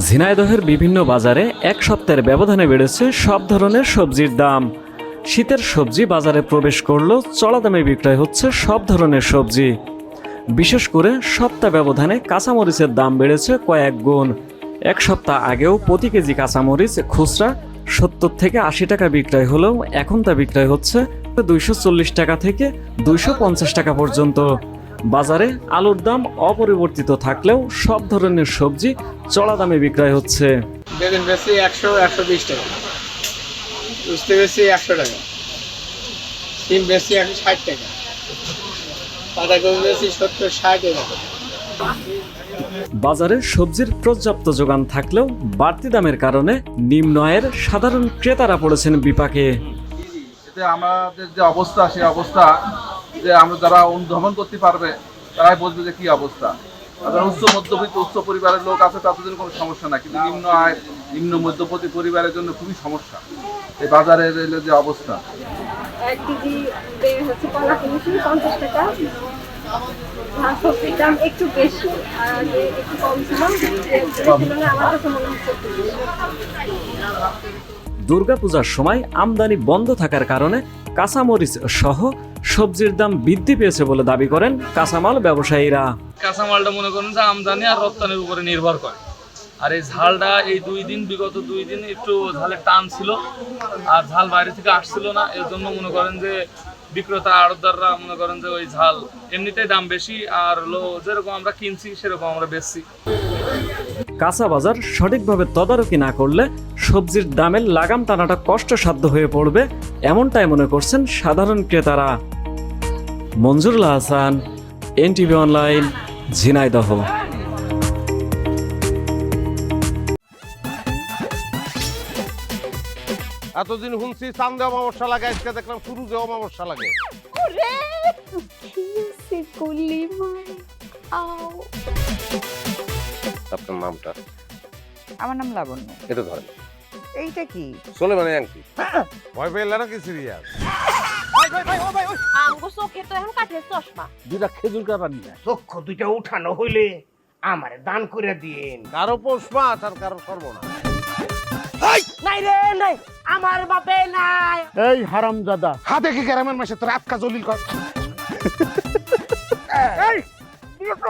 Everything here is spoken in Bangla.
ঝিনাইদহের বিভিন্ন বাজারে এক সপ্তাহের ব্যবধানে বেড়েছে সব ধরনের সবজির দাম। শীতের সবজি বাজারে প্রবেশ করলেও চড়া দামে বিক্রয় হচ্ছে সব ধরনের সবজি। বিশেষ করে সপ্তাহ ব্যবধানে কাঁচামরিচের দাম বেড়েছে কয়েক গুণ। এক সপ্তাহ আগেও প্রতি কেজি কাঁচামরিচ, খুচরা সত্তর থেকে আশি টাকা বিক্রয় হলেও এখন তা বিক্রয় হচ্ছে দুইশো চল্লিশ টাকা থেকে দুইশো পঞ্চাশ টাকা পর্যন্ত। বাজারে আলুর দাম অপরিবর্তিত থাকলেও সব ধরনের সবজি চড়া দামে বিক্রয় হচ্ছে। বেগুন বেশি একশো একশো বিশ টাকা। উস্তে বেশি একশো টাকা। সিম বেশি একশো ষাট টাকা। বাঁধাকপি বেশি সত্তর ষাট টাকা। বাজারে সবজির পর্যাপ্ত যোগান থাকলেও বাড়তি দামের কারণে নিম্ন আয়ের সাধারণ ক্রেতারা পড়েছেন বিপাকে। এতে আমাদের যে অবস্থা সেই অবস্থা যে আমরা যারা অনুধাবন করতে পারবে তারাই বুঝবে যে কি অবস্থা। যারা উচ্চ মধ্যবিত্ত উচ্চ পরিবারের লোক আছে তাদের জন্য কোনো সমস্যা না কিন্তু নিম্ন আয় নিম্ন মধ্যপতি পরিবারের জন্য খুবই সমস্যা। এই বাজারের যে অবস্থা। এক কেজি হচ্ছে কলা কিনেছি পঞ্চাশ টাকা। সবজির দাম একটু বেশি আর একটু কম ছিল আমার কাছে মনে হচ্ছে দুর্গাপূজার সময় আমদানি বন্ধ থাকার কারণে কাঁচামরিচ সহ সবজির দাম বৃদ্ধি পেয়েছে বলে দাবি করেন কাঁচামাল ব্যবসায়ীরা। কাঁচামালটা মনে করেন যে আমদানি আর রপ্তানির উপরে নির্ভর করে। আর এই ঝালটা এই দুই দিন বিগত দুই দিন একটু ঝালের টান ছিল আর ঝাল বাইরে থেকে আসছিল না। এর জন্য মনে করেন যে বিক্রেতা আড়তদাররা মনে করেন যে ওই ঝাল এমনিতেই দাম বেশি আর লো যেরকম আমরা কিনছি সেরকম আমরা বেচছি। কাঁচা বাজার সঠিকভাবে তদারকি না করলে সবজির দামের লাগাম টানাটা কষ্টসাধ্য হয়ে পড়বে এমনটাই মনে করছেন সাধারণ ক্রেতারা। Manjurul Hasan NTV online Jhenaidah. এতদিন শুনছি চান্দে অমাবস্যা লাগে আজকে দেখলাম শুরুতে অমাবস্যা লাগে। আপনার নামটা? আমার নাম লাবণ্য। এটা ধরেন। এইটা কি? চলে মানে আংটি ভয় পেলে নাকি সিরিয়াস আমগো চোখে তো এখন কাঠের চশমা। দুটা খেজুর কাটা নিয়ে চক্ষু দুইটা উঠানো হইলে আমারে দান করে দিন কারও পোষ মাছ আর কারও সর্বনাশ নাই রে নাই। আমার বাপে নাই। এই হারাম দাদা হাতে কি গ্রামের মাসে তোর আটকা জলিল কর।